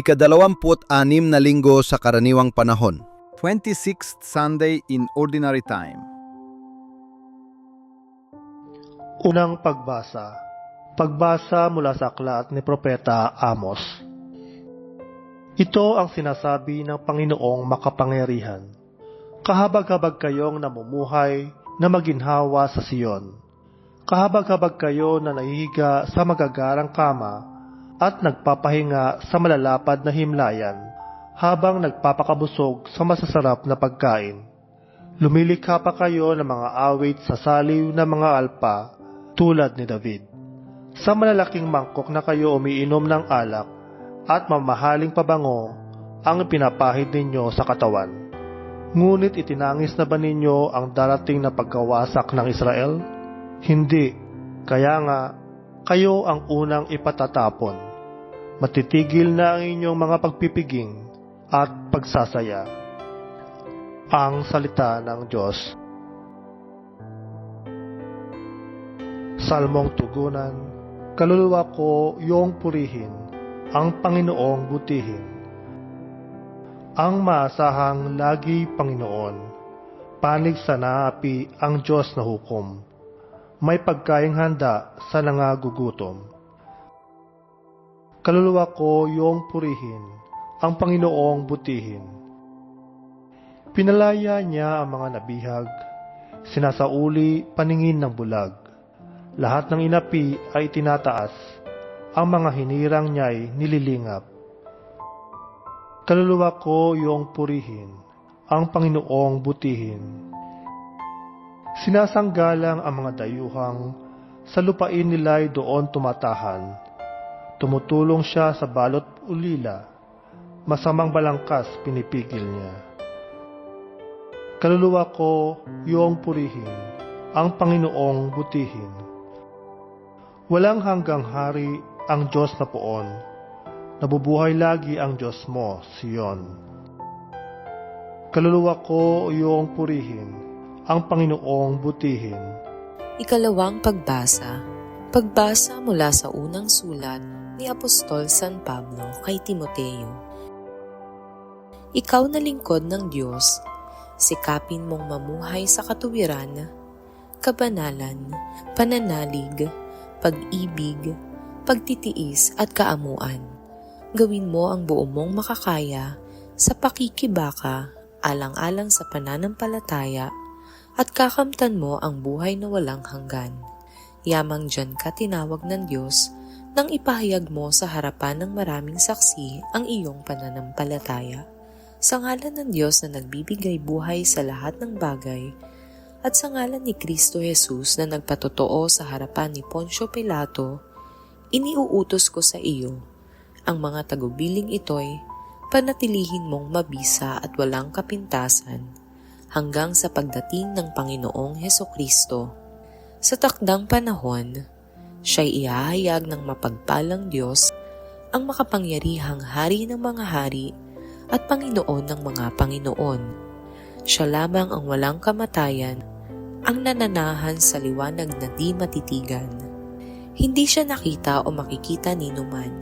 Ikadalawamput anim na linggo sa karaniwang panahon. 26th Sunday in Ordinary Time. Unang pagbasa. Pagbasa mula sa aklat ni Propeta Amos. Ito ang sinasabi ng Panginoong makapangyarihan. Kahabag-habag kayong namumuhay na maginhawa sa Siyon. Kahabag-habag kayo na nahihiga sa magagarang kama at nagpapahinga sa malalapad na himlayan habang nagpapakabusog sa masasarap na pagkain. Lumilikha pa kayo ng mga awit sa saliw na mga alpa tulad ni David. Sa malalaking mangkok na kayo umiinom ng alak at mamahaling pabango ang pinapahid ninyo sa katawan. Ngunit itinangis na ba ninyo ang darating na pagkawasak ng Israel? Hindi. Kaya nga, kayo ang unang ipatatapon. Matitigil na ang inyong mga pagpipiging at pagsasaya. Ang salita ng Diyos. Salmong tugunan, kaluluwa ko iyong purihin, ang Panginoong butihin. Ang maasahang lagi Panginoon, panig sa naapi ang Diyos na hukom. May pagkaing handa sa nangagugutom. Kaluluwa ko iyong purihin, ang Panginoong butihin. Pinalaya niya ang mga nabihag, sinasauli paningin ng bulag. Lahat ng inapi ay tinataas, ang mga hinirang niya'y nililingap. Kaluluwa ko iyong purihin, ang Panginoong butihin. Sinasanggalang ang mga dayuhang, sa lupain nila'y doon tumatahan. Tumutulong siya sa balot ulila, masamang balangkas pinipigil niya. Kaluluwa ko iyong purihin, ang Panginoong butihin. Walang hanggang hari ang Diyos na poon. Nabubuhay lagi ang Diyos mo, Siyon. Kaluluwa ko iyong purihin, ang Panginoong butihin. Ikalawang pagbasa. Pagbasa mula sa unang sulat ni Apostol San Pablo kay Timoteo. Ikaw na lingkod ng Diyos, sikapin mong mamuhay sa katuwiran, kabanalan, pananalig, pag-ibig, pagtitiis at kaamuan. Gawin mo ang buo mong makakaya sa pakikibaka, alang-alang sa pananampalataya, at kakamtan mo ang buhay na walang hanggan. Yamang dyan ka tinawag ng Diyos nang ipahayag mo sa harapan ng maraming saksi ang iyong pananampalataya. Sa ngalan ng Diyos na nagbibigay buhay sa lahat ng bagay, at sa ngalan ni Kristo Jesus na nagpatotoo sa harapan ni Poncio Pilato, iniuutos ko sa iyo, ang mga tagubiling ito'y panatilihin mong mabisa at walang kapintasan hanggang sa pagdating ng Panginoong Heso Kristo. Sa takdang panahon, siya'y ihahayag ng mapagpalang Diyos ang makapangyarihang hari ng mga hari at Panginoon ng mga Panginoon. Siya lamang ang walang kamatayan, ang nananahan sa liwanag na di matitigan. Hindi siya nakita o makikita ni numan.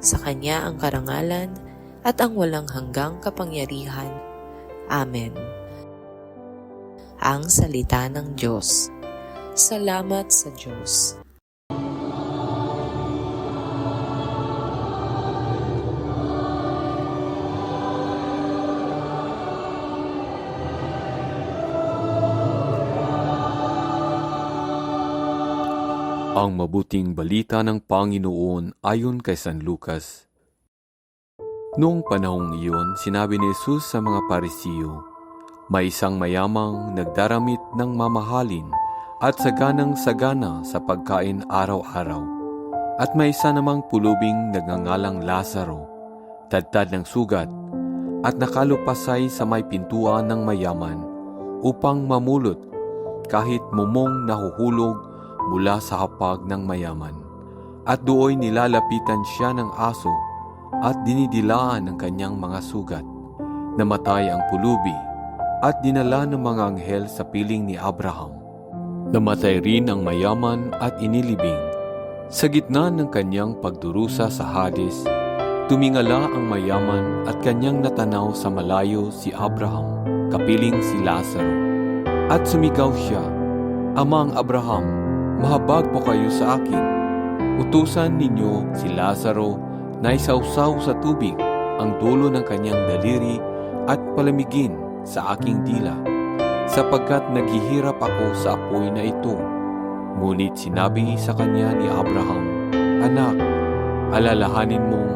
Sa kanya ang karangalan at ang walang hanggang kapangyarihan. Amen. Ang salita ng Diyos. Salamat sa Diyos. Ang mabuting balita ng Panginoon ayon kay San Lucas. Noong panahong iyon, sinabi ni Jesus sa mga parisiyo, May isang mayamang nagdaramit ng mamahalin at saganang sagana sa pagkain araw-araw. At may isa namang pulubing nagngangalang Lazaro, tadtad ng sugat, at nakalupasay sa may pintuan ng mayaman upang mamulot kahit mumong nahuhulog mula sa hapag ng mayaman. At dooy nilalapitan siya ng aso at dinidilaan ng kanyang mga sugat. Namatay ang pulubi at dinala ng mga anghel sa piling ni Abraham. Namatay rin ang mayaman at inilibing. Sa gitna ng kanyang pagdurusa sa Hades, tumingala ang mayaman at kanyang natanaw sa malayo si Abraham, kapiling si Lazaro. At sumigaw siya, Amang Abraham, mahabag po kayo sa akin. Utusan ninyo si Lazaro na isausaw sa tubig ang dulo ng kanyang daliri at palamigin sa aking dila, sapagkat naghihirap ako sa apoy na ito. Ngunit sinabi sa kanya ni Abraham, Anak, alalahanin mong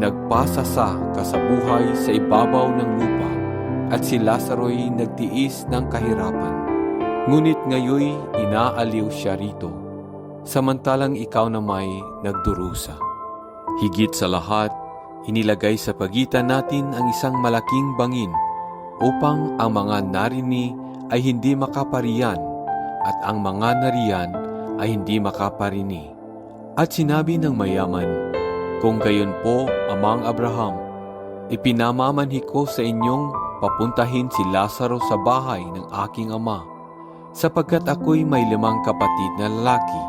nagpasasa ka sa buhay sa ibabaw ng lupa at si Lazaro'y nagtiis ng kahirapan. Ngunit ngayoy inaaliw siya rito, samantalang ikaw na may nagdurusa. Higit sa lahat, inilagay sa pagitan natin ang isang malaking bangin upang ang mga narini ay hindi makapariyan at ang mga nariyan ay hindi makaparini. At sinabi ng mayaman, Kung gayon po, Amang Abraham, ipinamamanhi ko sa inyong papuntahin si Lazaro sa bahay ng aking ama, sapagkat ako'y may limang kapatid na lalaki.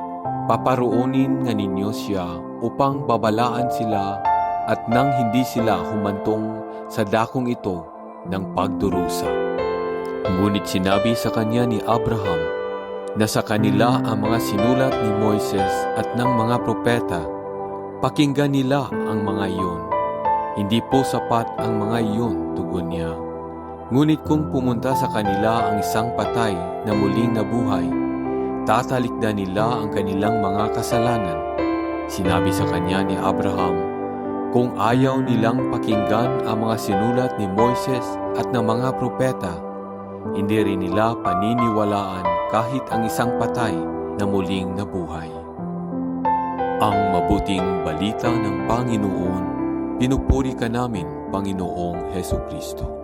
Paparoonin nga ninyo siya upang babalaan sila at nang hindi sila humantong sa dakong ito ng pagdurusa. Ngunit sinabi sa kanya ni Abraham na sa kanila ang mga sinulat ni Moises at ng mga propeta. Pakinggan nila ang mga iyon. Hindi po sapat ang mga iyon, tugon niya. Ngunit kung pumunta sa kanila ang isang patay na muling nabuhay, tatalikdan nila ang kanilang mga kasalanan. Sinabi sa kanya ni Abraham, kung ayaw nilang pakinggan ang mga sinulat ni Moises at ng mga propeta, hindi rin nila paniniwalaan kahit ang isang patay na muling nabuhay. Ang mabuting balita ng Panginoon, pinupuri ka namin, Panginoong Heso Kristo.